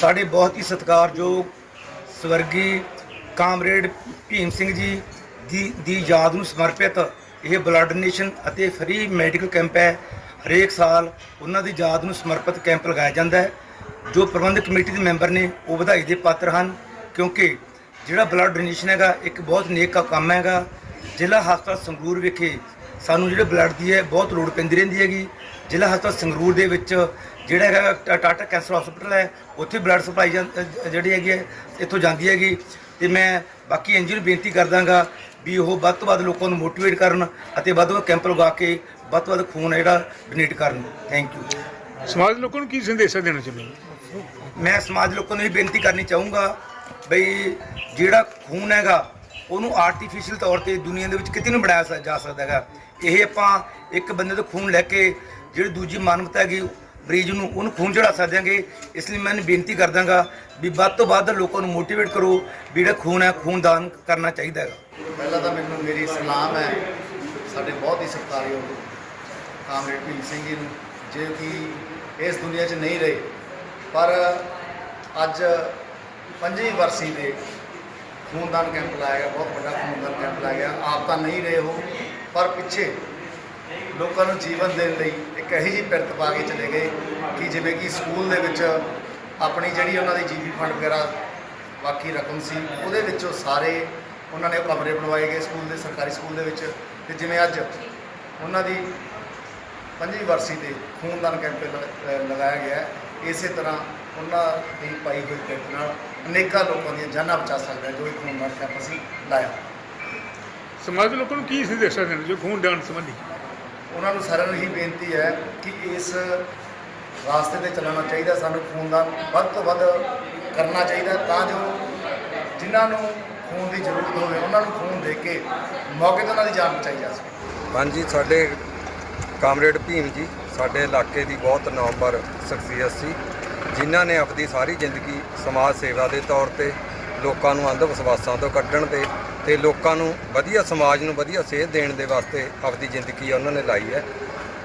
ਸਾਡੇ ਬਹੁਤ ਹੀ ਸਤਿਕਾਰਯੋਗ ਸਵਰਗੀ ਕਾਮਰੇਡ ਭੀਮ ਸਿੰਘ ਜੀ ਦੀ ਦੀ ਯਾਦ ਨੂੰ ਸਮਰਪਿਤ ਇਹ ਬਲੱਡ ਡੋਨੇਸ਼ਨ ਅਤੇ ਫ੍ਰੀ ਮੈਡੀਕਲ ਕੈਂਪ ਹੈ। ਹਰੇਕ ਸਾਲ ਉਹਨਾਂ ਦੀ ਯਾਦ ਨੂੰ ਸਮਰਪਿਤ ਕੈਂਪ ਲਗਾਇਆ ਜਾਂਦਾ ਹੈ, ਜੋ ਪ੍ਰਬੰਧਕ ਕਮੇਟੀ ਦੇ ਮੈਂਬਰ ਨੇ ਉਹ ਵਧਾਈ ਦੇ ਪਾਤਰ ਹਨ, ਕਿਉਂਕਿ ਜਿਹੜਾ ਬਲੱਡ ਡੋਨੇਸ਼ਨ ਹੈਗਾ, ਇੱਕ ਬਹੁਤ ਨੇਕ ਕੰਮ ਹੈਗਾ। ਜ਼ਿਲ੍ਹਾ ਹਸਪਤਾਲ ਸੰਗਰੂਰ ਵਿਖੇ ਸਾਨੂੰ ਜਿਹੜੇ ਬਲੱਡ ਦੀ ਹੈ ਬਹੁਤ ਲੋੜ ਪੈਂਦੀ ਰਹਿੰਦੀ ਹੈਗੀ। ਜ਼ਿਲ੍ਹਾ ਹਸਪਤਾਲ ਸੰਗਰੂਰ ਦੇ ਵਿੱਚ ਜਿਹੜਾ ਹੈਗਾ ਟਾ- ਟਾਟਾ ਕੈਂਸਰ ਹਸਪੀਟਲ ਹੈ ਉੱਥੇ ਬਲੱਡ ਸਪਲਾਈ ਜਿਹੜੀ ਹੈਗੀ ਹੈ ਇੱਥੋਂ ਜਾਂਦੀ ਹੈਗੀ। ਤੇ ਮੈਂ ਬਾਕੀ ਐਨਜੀਓ ਨੂੰ ਬੇਨਤੀ ਕਰਦਾਗਾ ਵੀ ਉਹ ਵੱਧ ਤੋਂ ਵੱਧ ਲੋਕਾਂ ਨੂੰ ਮੋਟੀਵੇਟ ਕਰਨ ਅਤੇ ਵੱਧ ਤੋਂ ਵੱਧ ਕੈਂਪ ਲਗਾ ਕੇ ਵੱਧ ਤੋਂ ਵੱਧ ਖੂਨ ਹੈ ਜਿਹੜਾ ਡੋਨੇਟ ਕਰਨ। ਥੈਂਕ ਯੂ ਸਮਾਜ ਦੇ ਲੋਕਾਂ ਨੂੰ ਕੀ ਸੰਦੇਸ਼ਾ ਦੇਣਾ ਚਾਹੁੰਦੇ ਹੋ? ਮੈਂ ਸਮਾਜ ਲੋਕਾਂ ਨੂੰ ਇਹ ਬੇਨਤੀ ਕਰਨੀ ਚਾਹੂੰਗਾ ਬਈ ਜਿਹੜਾ ਖੂਨ ਹੈਗਾ ਉਹਨੂੰ ਆਰਟੀਫੀਸ਼ੀਅਲ ਤੌਰ ਤੇ ਦੁਨੀਆ ਦੇ ਵਿੱਚ ਕਿਤੇ ਨਹੀਂ ਬਣਾਇਆ ਸਕ- ਜਾ ਸਕਦਾ ਹੈਗਾ। ਇਹ ਆਪਾਂ ਇੱਕ ਬੰਦੇ ਤੋਂ ਖੂਨ ਲੈ ਕੇ ਜਿਹੜੀ ਦੂਜੀ ਮਾਨਵਤਾ ਹੈਗੀ, ਮਰੀਜ਼ ਨੂੰ ਉਹਨੂੰ ਖੂਨ ਚੜਾ ਸਕਦੇ ਹਾਂਗੇ। ਇਸ ਲਈ ਮੈਂ ਬੇਨਤੀ ਕਰਦਾਂਗਾ ਵੀ ਵੱਧ ਤੋਂ ਵੱਧ ਲੋਕਾਂ ਨੂੰ ਮੋਟੀਵੇਟ ਕਰੋ ਵੀ ਜਿਹੜਾ ਖੂਨ ਹੈ, ਖੂਨਦਾਨ ਕਰਨਾ ਚਾਹੀਦਾ ਹੈਗਾ। ਪਹਿਲਾਂ ਤਾਂ ਮੈਨੂੰ ਮੇਰੀ ਸਲਾਮ ਹੈ। ਸਾਡੇ ਬਹੁਤ ਹੀ ਸਤਿਕਾਰਯੋਗ ਕਾਮਰੇਡ ਭੀਮ ਸਿੰਘ ਜੀ ਨੂੰ, ਜੋ ਕਿ ਇਸ ਦੁਨੀਆ 'ਚ ਨਹੀਂ ਰਹੇ, ਪਰ ਅੱਜ ਪੰਜਵੀਂ ਵਰਸੀ ਦੇ ਖੂਨਦਾਨ ਕੈਂਪ ਲਾਇਆ ਗਿਆ, ਬਹੁਤ ਵੱਡਾ ਖੂਨਦਾਨ ਕੈਂਪ ਲਾਇਆ ਗਿਆ। ਆਪ ਤਾਂ ਨਹੀਂ ਰਹੇ ਹੋ ਪਰ ਪਿੱਛੇ ਲੋਕਾਂ ਨੂੰ ਜੀਵਨ ਦੇਣ ਲਈ ਇੱਕ ਇਹੋ ਜਿਹੀ ਪਿਰਤ ਪਾ ਕੇ ਚਲੇ ਗਏ ਕਿ ਜਿਵੇਂ ਕਿ ਸਕੂਲ ਦੇ ਵਿੱਚ ਆਪਣੀ ਜਿਹੜੀ ਉਹਨਾਂ ਦੀ ਜੀਵੀ ਫੰਡ ਵਗੈਰਾ ਬਾਕੀ ਰਕਮ ਸੀ, ਉਹਦੇ ਵਿੱਚੋਂ ਸਾਰੇ ਉਹਨਾਂ ਨੇ ਕਮਰੇ ਬਣਵਾਏ ਗਏ ਸਕੂਲ ਦੇ, ਸਰਕਾਰੀ ਸਕੂਲ ਦੇ ਵਿੱਚ। ਤੇ ਜਿਵੇਂ ਅੱਜ ਉਹਨਾਂ ਦੀ ਪੰਜਵੀਂ ਵਰਸੀ ਤੇ ਖੂਨਦਾਨ ਕੈਂਪ ਲਗਾਇਆ ਗਿਆ ਇਸੇ ਤਰ੍ਹਾਂ ਉਹਨਾਂ ਦੀ ਪਾਈ ਹੋਈ ਕਿਰਤ ਨਾਲ ਅਨੇਕਾਂ ਲੋਕਾਂ ਦੀਆਂ ਜਾਨਾਂ ਬਚਾ ਸਕਦਾ ਜੋ ਇਹ ਖੂਨਦਾਨ ਕੈਂਪ ਅਸੀਂ ਲਾਇਆ। ਸਮਾਜ ਦੇ ਲੋਕਾਂ ਨੂੰ ਕੀ ਸੰਦੇਸ਼ਾ ਦੇਣਾ ਜੋ ਖੂਨ ਦਾਨ ਸੰਬੰਧੀ? ਉਹਨਾਂ ਨੂੰ ਸਾਰਿਆਂ ਨੂੰ ਹੀ ਬੇਨਤੀ ਹੈ ਕਿ ਇਸ ਰਾਸਤੇ ਤੇ ਚੱਲਣਾ ਚਾਹੀਦਾ ਸਾਨੂੰ ਖੂਨਦਾਨ ਵੱਧ ਤੋਂ ਵੱਧ ਕਰਨਾ ਚਾਹੀਦਾ ਤਾਂ ਜੋ ਜਿਨ੍ਹਾਂ ਨੂੰ ਖੂਨ ਦੀ ਜ਼ਰੂਰਤ ਹੋਵੇ ਉਹਨਾਂ ਨੂੰ ਖੂਨ ਦੇ ਕੇ ਮੌਕੇ ਤੇ ਉਹਨਾਂ ਦੀ ਜਾਨ ਬਚਾਈ ਜਾ ਸਕੇ। ਹਾਂਜੀ ਸਾਡੇ ਕਾਮਰੇਡ ਭੀਮ ਜੀ ਸਾਡੇ ਇਲਾਕੇ ਦੀ ਬਹੁਤ ਨਾਮਵਰ ਸ਼ਖਸੀਅਤ ਸੀ ਜਿਨ੍ਹਾਂ ਨੇ ਆਪਣੀ ਸਾਰੀ ਜ਼ਿੰਦਗੀ ਸਮਾਜ ਸੇਵਾ ਦੇ ਤੌਰ ਤੇ ਲੋਕਾਂ ਨੂੰ ਅੰਧ ਵਿਸ਼ਵਾਸਾਂ ਤੋਂ ਕੱਢਣ 'ਤੇ ਤੇ ਲੋਕਾਂ ਨੂੰ ਵਧੀਆ ਸਮਾਜ ਨੂੰ ਵਧੀਆ ਸੇਧ ਦੇਣ ਦੇ ਵਾਸਤੇ ਆਪਦੀ ਜ਼ਿੰਦਗੀ ਉਹਨਾਂ ਨੇ ਲਾਈ ਹੈ।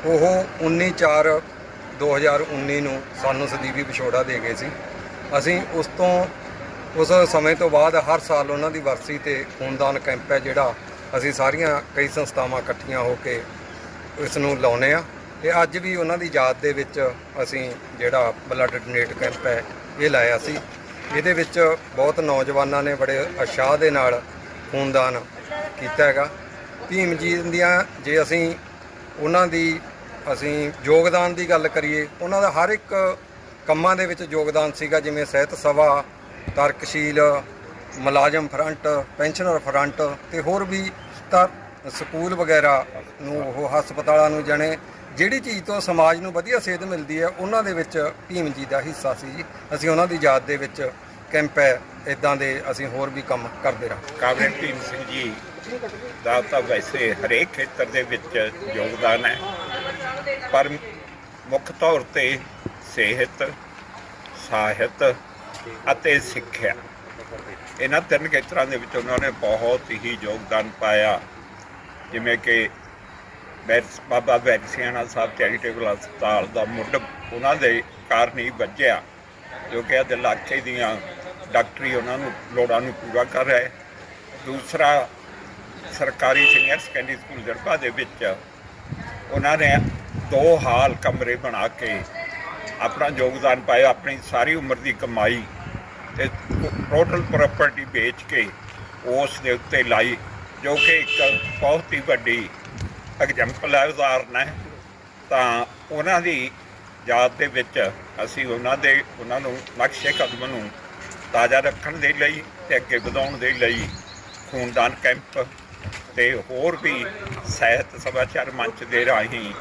ਉਹ 19/4 2019 ਨੂੰ ਸਾਨੂੰ ਸਦੀਵੀ ਵਿਛੋੜਾ ਦੇ ਗਏ ਸੀ। ਅਸੀਂ ਉਸ ਤੋਂ, ਉਸ ਸਮੇਂ ਤੋਂ ਬਾਅਦ ਹਰ ਸਾਲ ਉਹਨਾਂ ਦੀ ਵਰਸੀ ਤੇ ਖੂਨਦਾਨ ਕੈਂਪ ਹੈ ਜਿਹੜਾ ਅਸੀਂ ਸਾਰੀਆਂ ਕਈ ਸੰਸਥਾਵਾਂ ਇਕੱਠੀਆਂ ਹੋ ਕੇ ਇਸ ਨੂੰ ਲਾਉਨੇ ਆ। ਤੇ ਅੱਜ ਵੀ ਉਹਨਾਂ ਦੀ ਯਾਦ ਦੇ ਵਿੱਚ ਅਸੀਂ ਜਿਹੜਾ ਬਲੱਡ ਡੋਨੇਟ ਕੈਂਪ ਹੈ, ਇਹ ਲਾਇਆ ਸੀ। ਇਹਦੇ ਵਿੱਚ ਬਹੁਤ ਨੌਜਵਾਨਾਂ ਨੇ ਬੜੇ ਉਤਸ਼ਾਹ ਦੇ ਨਾਲ ਖੂਨਦਾਨ ਕੀਤਾ ਹੈਗਾ। ਭੀਮ ਜੀ ਦੀਆਂ ਜੇ ਅਸੀਂ ਉਹਨਾਂ ਦੀ ਅਸੀਂ ਯੋਗਦਾਨ ਦੀ ਗੱਲ ਕਰੀਏ, ਉਹਨਾਂ ਦਾ ਹਰ ਇੱਕ ਕੰਮਾਂ ਦੇ ਵਿੱਚ ਯੋਗਦਾਨ ਸੀਗਾ, ਜਿਵੇਂ ਸਿਹਤ ਸਭਾ, ਤਰਕਸ਼ੀਲ, ਮੁਲਾਜ਼ਮ ਫਰੰਟ, ਪੈਨਸ਼ਨਰ ਫਰੰਟ ਤੇ ਹੋਰ ਵੀ ਤਾਂ ਸਕੂਲ ਵਗੈਰਾ ਨੂੰ, ਉਹ ਹਸਪਤਾਲਾਂ ਨੂੰ ਜਣੇ ਜਿਹੜੀ ਚੀਜ਼ ਤੋਂ ਸਮਾਜ ਨੂੰ ਵਧੀਆ ਸੇਧ ਮਿਲਦੀ ਹੈ, ਉਹਨਾਂ ਦੇ ਵਿੱਚ ਭੀਮ ਜੀ ਦਾ ਹਿੱਸਾ ਸੀ ਜੀ। ਅਸੀਂ ਉਹਨਾਂ ਦੀ ਯਾਦ ਦੇ ਵਿੱਚ ਕੈਂਪ ਹੈ ਇਦਾਂ ਦੇ ਅਸੀਂ ਹੋਰ ਵੀ ਕੰਮ ਕਰਦੇ ਰਹਾਂਗੇ ਕਾਮਰੇਡ ਭੀਮ ਸਿੰਘ ਜੀ ਦਾ ਤਾਂ ਵੈਸੇ ਹਰੇਕ ਖੇਤਰ ਦੇ ਵਿੱਚ ਯੋਗਦਾਨ ਹੈ, ਪਰ ਮੁੱਖ ਤੌਰ ਤੇ ਸਿਹਤ, ਸਾਹਿਤ ਅਤੇ ਸਿੱਖਿਆ। ਇਹਨਾਂ ਤਿੰਨ ਖੇਤਰਾਂ ਦੇ ਵਿੱਚ ਉਹਨਾਂ ਨੇ ਬਹੁਤ ਹੀ ਯੋਗਦਾਨ ਪਾਇਆ। ਜਿਵੇਂ ਕਿ ਬੈਰਸ ਬਾਬਾ ਬੈਰਸੀਆਣਾ ਸਾਹਿਬ ਚੈਰੀਟੇਬਲ ਹਸਪਤਾਲ ਦਾ ਮੁੱਢ ਉਹਨਾਂ ਦੇ ਕਾਰਨ ਹੀ ਵੱਜਿਆ ਜੋ ਕਿ ਅੱਜ ਇਲਾਕੇ ਦੀਆਂ ਡਾਕਟਰੀ ਉਹਨਾਂ ਨੂੰ ਲੋੜਾਂ ਨੂੰ ਪੂਰਾ ਕਰ ਰਿਹਾ। ਹੈ ਦੂਸਰਾ, ਸਰਕਾਰੀ ਸੀਨੀਅਰ ਸੈਕੰਡਰੀ ਸਕੂਲ ਜੜਪਾ ਦੇ ਵਿੱਚ ਉਹਨਾਂ ਨੇ ਦੋ ਹਾਲ ਕਮਰੇ ਬਣਾ ਕੇ ਆਪਣਾ ਯੋਗਦਾਨ ਪਾਇਆ, ਆਪਣੀ ਸਾਰੀ ਉਮਰ ਦੀ ਕਮਾਈ ਤੇ ਟੋਟਲ ਪ੍ਰਾਪਰਟੀ ਵੇਚ ਕੇ ਉਸ ਦੇ ਉੱਤੇ ਲਾਈ, ਜੋ ਕਿ ਇੱਕ ਬਹੁਤ ਹੀ ਵੱਡੀ ਐਗਜ਼ਾਮਪਲ ਹੈ ਉਦਾਹਰਨ ਹੈ। ਤਾਂ ਉਹਨਾਂ ਦੀ ਯਾਦ ਦੇ ਵਿੱਚ ਅਸੀਂ ਉਹਨਾਂ ਦੇ, ਉਹਨਾਂ ਨੂੰ ਨਕਸ਼ੇ ਕਦਮ ਨੂੰ ਤਾਜ਼ਾ ਰੱਖਣ ਦੇ ਲਈ ਤੇ ਅੱਗੇ ਵਧਾਉਣ ਦੇ ਲਈ ਖੂਨਦਾਨ ਕੈਂਪ ਤੇ ਹੋਰ ਵੀ ਸਿਹਤ ਸਭਾਚਾਰ ਮੰਚ ਦੇ ਰਾਹੀਂ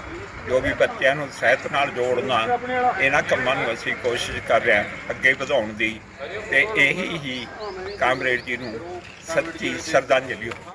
ਜੋ ਵੀ ਬੱਚਿਆਂ ਨੂੰ ਸਿਹਤ ਨਾਲ ਜੋੜਨਾ, ਇਹਨਾਂ ਕੰਮਾਂ ਨੂੰ ਅਸੀਂ ਕੋਸ਼ਿਸ਼ ਕਰ ਰਹੇ ਹਾਂ ਅੱਗੇ ਵਧਾਉਣ ਦੀ ਤੇ ਇਹੀ ਹੀ ਕਾਮਰੇਡ ਜੀ ਨੂੰ ਸੱਚੀ ਸ਼ਰਧਾਂਜਲੀ।